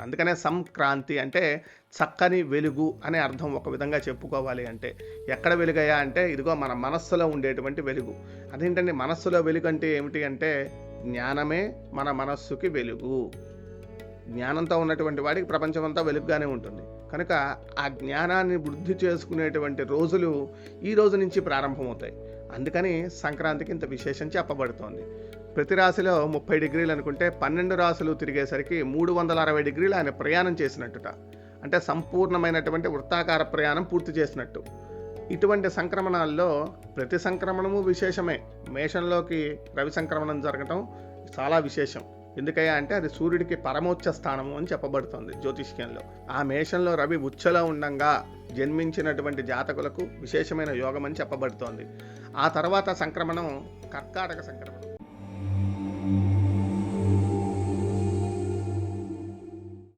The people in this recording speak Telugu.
అందుకనే సంక్రాంతి అంటే చక్కని వెలుగు అనే అర్థం ఒక విధంగా చెప్పుకోవాలి అంటే. ఎక్కడ వెలుగయ్యా అంటే ఇదిగో మన మనస్సులో ఉండేటువంటి వెలుగు. అదేంటండి మనస్సులో వెలుగు అంటే ఏమిటి అంటే జ్ఞానమే మన మనస్సుకి వెలుగు. జ్ఞానంతో ఉన్నటువంటి వాడికి ప్రపంచమంతా వెలుగుగానే ఉంటుంది. కనుక ఆ జ్ఞానాన్ని వృద్ధి చేసుకునేటువంటి రోజులు ఈ రోజు నుంచి ప్రారంభమవుతాయి. అందుకని సంక్రాంతికి ఇంత విశేషం చెప్పబడుతోంది. ప్రతి రాశిలో ముప్పై డిగ్రీలు అనుకుంటే పన్నెండు రాశులు తిరిగేసరికి మూడు వందల అరవై డిగ్రీలు ఆయన ప్రయాణం చేసినట్టుట. అంటే సంపూర్ణమైనటువంటి వృత్తాకార ప్రయాణం పూర్తి చేసినట్టు. ఇటువంటి సంక్రమణాల్లో ప్రతి సంక్రమణము విశేషమే. మేషంలోకి రవి సంక్రమణం జరగటం చాలా విశేషం. ఎందుకయ్యా అంటే అది సూర్యుడికి పరమోచ్చ స్థానము అని చెప్పబడుతుంది జ్యోతిష్యంలో. ఆ మేషంలో రవి ఉచ్చలో ఉండంగా జన్మించినటువంటి జాతకులకు విశేషమైన యోగం అని చెప్పబడుతోంది. ఆ తర్వాత సంక్రమణం కర్కాటక సంక్రమణం.